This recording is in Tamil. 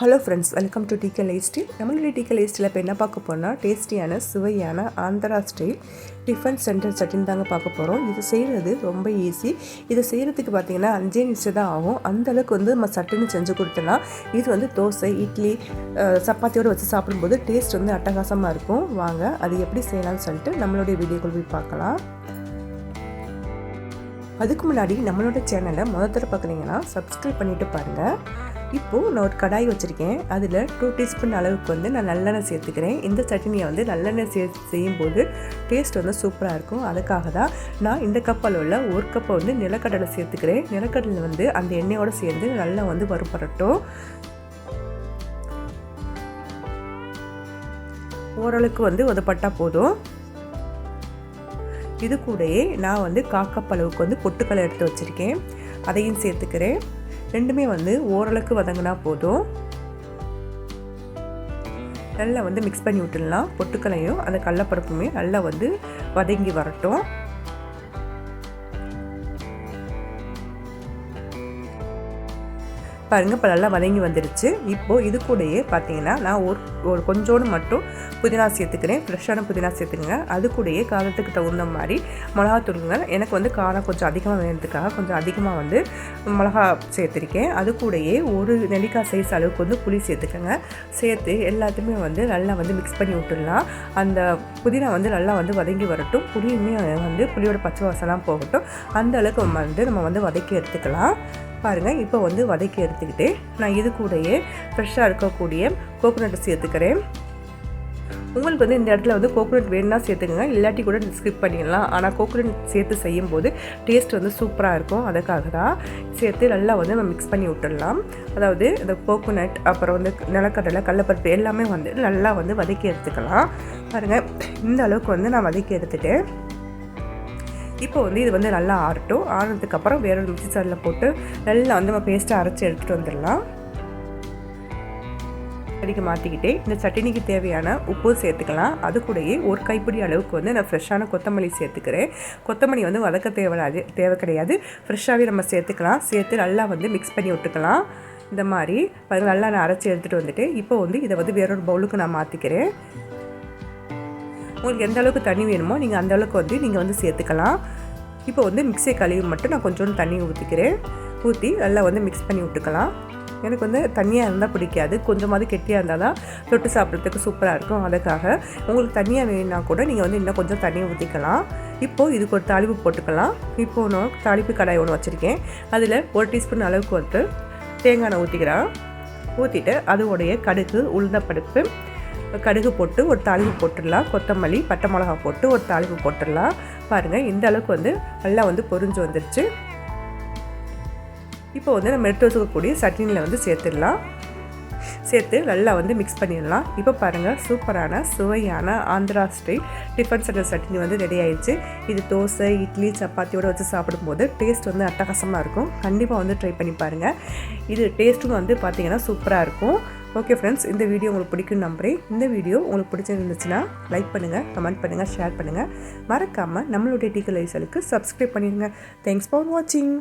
ஹலோ ஃப்ரெண்ட்ஸ் வெல்கம் டு டீக்கல் லேஸ்டி நம்மளுடைய டீக்கல் லேஸ்டில் இப்போ என்ன பார்க்க போனால் டேஸ்டியான சுவையான Andhra style tiffin centre chutney தாங்க பார்க்க போகிறோம் இது செய்கிறது ரொம்ப ஈஸி இதை செய்கிறதுக்கு பார்த்திங்கன்னா அஞ்சே நிமிஷம் தான் ஆகும். அந்தளவுக்கு வந்து நம்ம சட்டுன்னு செஞ்சு கொடுத்தலாம் இது வந்து தோசை இட்லி சப்பாத்தியோடு வச்சு சாப்பிடும்போது டேஸ்ட் வந்து அட்டகாசமாக இருக்கும். வாங்க அது எப்படி செய்யலாம்னு சொல்லிட்டு நம்மளுடைய வீடியோக்குள் போய் பார்க்கலாம். அதுக்கு முன்னாடி நம்மளோட சேனலை முதல் தடவை பார்க்குறீங்கன்னா சப்ஸ்கிரைப் பண்ணிவிட்டு பாருங்கள் இப்போது நான் ஒரு கடாய் வச்சுருக்கேன். அதில் டூ டீஸ்பூன் அளவுக்கு வந்து நான் நல்லெண்ணெய் சேர்த்துக்கிறேன். இந்த சட்னியை வந்து நல்லெண்ணெய் சே செய்யும்போது டேஸ்ட் வந்து சூப்பராக இருக்கும். அதுக்காக தான் நான் இந்த கப் அளவில் ஒரு கப்பை வந்து நிலக்கடலை சேர்த்துக்கிறேன். நிலக்கடலை வந்து அந்த எண்ணெயோடு சேர்ந்து நல்லா வந்து வறுப்படட்டும் ஓரளவுக்கு வந்து உதப்பட்டால் போதும். இது கூடயே நான் வந்து காக்கப்பளவுக்கு வந்து பொட்டுக்களை எடுத்து வச்சுருக்கேன். அதையும் சேர்த்துக்கிறேன். ரெண்டுமே வந்து ஓரளவுக்கு வதங்கினா போதும். நல்லா வந்து மிக்ஸ் பண்ணி விட்டுடலாம். பொட்டுக்கலையும் அந்த கடலப்பருப்புமே நல்லா வந்து வதங்கி வரட்டும். பாருங்கள் இப்போ நல்லா வதங்கி வந்துடுச்சு இப்போது இது கூடயே பார்த்தீங்கன்னா நான் ஒரு ஒரு கொஞ்சோடு மட்டும் புதினா சேர்த்துக்கிறேன். ஃப்ரெஷ்ஷான புதினா சேர்த்துக்கங்க. அது கூடயே காரத்துக்கு தகுந்த மாதிரி மிளகாத்தூளுங்க எனக்கு வந்து காரம் கொஞ்சம் அதிகமாக வேணுறதுக்காக கொஞ்சம் அதிகமாக வந்து மிளகா சேர்த்துருக்கேன். அது கூடயே ஒரு நெல்லிக்காய் சைஸ் அளவுக்கு வந்து புளி சேர்த்துக்கோங்க. சேர்த்து எல்லாத்தையுமே வந்து நல்லா வந்து மிக்ஸ் பண்ணி விட்டுடலாம். அந்த புதினா வந்து நல்லா வந்து வதங்கி வரட்டும். புளியுமே வந்து புளியோட பச்சை வாசலாம் போகட்டும். அந்த அளவுக்கு வந்து நம்ம வந்து வதக்கி எடுத்துக்கலாம். பாருங்கள் இப்போ வந்து வதக்கி எடுத்துக்கிட்டு நான் இது கூடயே ஃப்ரெஷ்ஷாக இருக்கக்கூடிய கோகோனட் சேர்த்துக்கிறேன். உங்களுக்கு வந்து இந்த இடத்துல வந்து கோகோனட் வேணும்னா சேர்த்துக்கங்க இல்லாட்டி கூட ஸ்கிப் பண்ணிடலாம். ஆனால் கோகோனட் சேர்த்து செய்யும்போது டேஸ்ட் வந்து சூப்பராக இருக்கும். அதுக்காக தான் சேர்த்து நல்லா வந்து நம்ம மிக்ஸ் பண்ணி விட்டுடலாம். அதாவது இந்த கோகோனட் அப்புறம் வந்து நிலக்கடலை கடலப்பருப்பு எல்லாமே வந்து நல்லா வந்து வதக்கி எடுத்துக்கலாம். பாருங்கள் இந்த அளவுக்கு வந்து நான் வதக்கி எடுத்துகிட்டு இப்போ வந்து இது வந்து நல்லா ஆறட்டும். ஆறுனதுக்கப்புறம் வேற ஒரு மிக்சி சாரில் போட்டு நல்லா வந்து நம்ம பேஸ்ட்டை அரைச்சி எடுத்துகிட்டு வந்துடலாம். அடிக்க மாற்றிக்கிட்டே இந்த சட்னிக்கு தேவையான உப்பு சேர்த்துக்கலாம். அது கூடயே ஒரு கைப்பிடி அளவுக்கு வந்து நான் ஃப்ரெஷ்ஷான கொத்தமல்லி சேர்த்துக்கிறேன். கொத்தமல்லி வந்து வதக்க தேவையாது தேவை கிடையாது. ஃப்ரெஷ்ஷாகவே நம்ம சேர்த்துக்கலாம். சேர்த்து நல்லா வந்து மிக்ஸ் பண்ணி விட்டுக்கலாம். இந்த மாதிரி நல்லா நான் அரைச்சி எடுத்துகிட்டு வந்துட்டு இப்போ வந்து இதை வந்து வேறொரு பவுலுக்கு நான் மாற்றிக்கிறேன் உங்களுக்கு எந்த அளவுக்கு தண்ணி வேணுமோ நீங்கள் அந்தளவுக்கு வந்து நீங்கள் வந்து சேர்த்துக்கலாம். இப்போ வந்து மிக்ஸி கழுவி மட்டும் நான் கொஞ்சோண்டு தண்ணி ஊற்றிக்கிறேன் ஊற்றி நல்லா வந்து மிக்ஸ் பண்ணி விட்டுக்கலாம். எனக்கு வந்து தண்ணியாக இருந்தால் பிடிக்காது. கொஞ்சமாவது கெட்டியாக இருந்தால் தான் தொட்டு சாப்பிட்றதுக்கு சூப்பராக இருக்கும். அதுக்காக உங்களுக்கு தண்ணியாக வேணும்னா கூட நீங்கள் வந்து இன்னும் கொஞ்சம் தண்ணியை ஊற்றிக்கலாம் இப்போது இதுக்கு ஒரு தாளிப்பு போட்டுக்கலாம். இப்போது நான் தாளிப்பு கடாய் ஒன்று வச்சுருக்கேன். அதில் ஒரு டீஸ்பூன் அளவுக்கு வந்து தேங்காய் எண்ணெய் ஊற்றிக்கிறேன் ஊற்றிட்டு அதோடைய கடுகு உளுந்த பருப்பு கடுகு போட்டு ஒரு தாளிப்பு போட்டுடலாம். கொத்தமல்லி பட்டை மிளகா போட்டு ஒரு தாளிப்பு போட்டுடலாம். பாருங்கள் இந்த அளவுக்கு வந்து நல்லா வந்து பொறிஞ்சு வந்துருச்சு. இப்போ வந்து நம்ம எடுத்து வச்சுக்கக்கூடிய சட்னியில் வந்து சேர்த்துடலாம். சேர்த்து நல்லா வந்து மிக்ஸ் பண்ணிடலாம். இப்போ பாருங்கள் சூப்பரான சுவையான Andhra style tiffin centre chutney வந்து ரெடி ஆயிடுச்சு. இது தோசை இட்லி சப்பாத்தியோடு வச்சு சாப்பிடும்போது டேஸ்ட் வந்து அட்டகாசமாக இருக்கும். கண்டிப்பாக வந்து ட்ரை பண்ணி பாருங்கள் இது டேஸ்ட்டும் வந்து பார்த்திங்கன்னா சூப்பராக இருக்கும். ஓகே ஃப்ரெண்ட்ஸ் இந்த வீடியோ உங்களுக்கு பிடிக்கும் நம்புறேன். இந்த வீடியோ உங்களுக்கு பிடிச்சிருந்துச்சுன்னா லைக் பண்ணுங்கள் கமெண்ட் பண்ணுங்கள் ஷேர் பண்ணுங்கள் மறக்காமல் நம்மளுடைய டீக்கல் ஐசலுக்கு சப்ஸ்கிரைப் பண்ணிடுங்க. தேங்க்ஸ் ஃபார் வாட்சிங்